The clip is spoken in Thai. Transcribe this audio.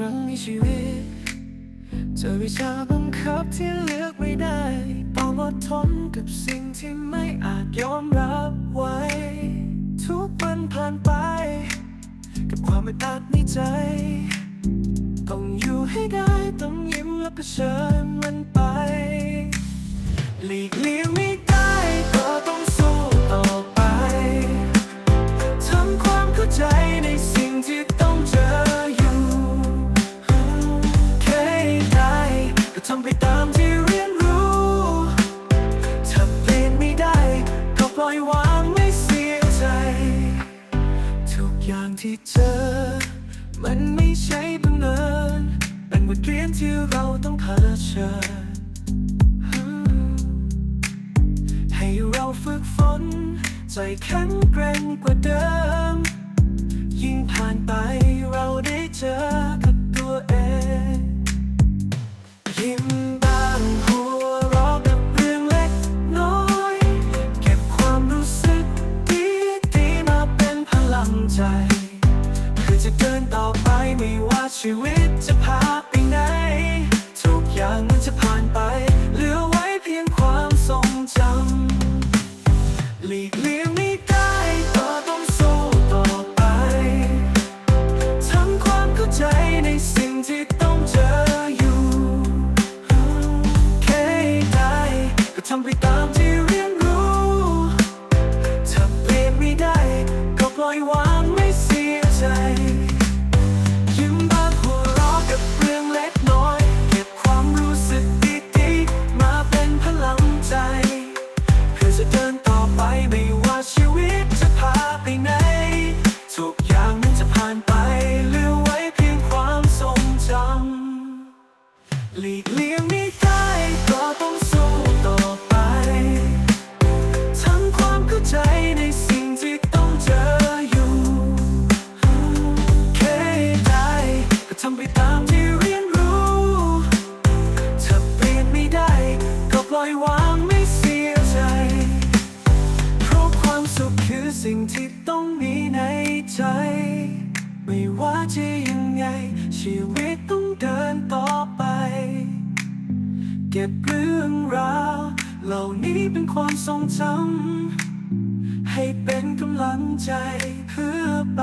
ครั้งในชีวิต เจอวิชาบังคับที่เลือกไม่ได้ ต้องอดทนกับสิ่งที่ไม่อาจยอมรับไว้ ทุกวันผ่านไป กับความไม่อัดในใจ ต้องอยู่ให้ได้ต้องยิ้มและเผชิญมันไป หลีกเลี่ยงไม่ ที่เจอ มันไม่ใช่บังเอิญเป็นบทเรียนที่เราต้องเผชิญให้เราฝึกฝน ใจแข็งแกร่งกว่าเดิม ต่อไปไม่ว่าชีวิตจะพาไปไหน ทุกอย่างมันจะผ่านไป เหลือไว้เพียงความทรงจำหลีกเลี่ยงไม่ได้ก็ต้องสู้ต่อไปทำความเข้าใจในสิ่งที่ต้องเจออยู่แค่ได้ก็ทำไปตามที่ำไปตามที่เรียนรู้ถ้าเปลี่ยนไม่ได้ ก็ปล่อยวางไม่เสียใจ เพราะความสุขคือสิ่งที่ต้องมีในใจ ไม่ว่าจะยังไง ชีวิตต้องเดินต่อไป เก็บเรื่องราว เหล่านี้เป็นความทรงจำให้เป็นกำลังใจเพื่อไป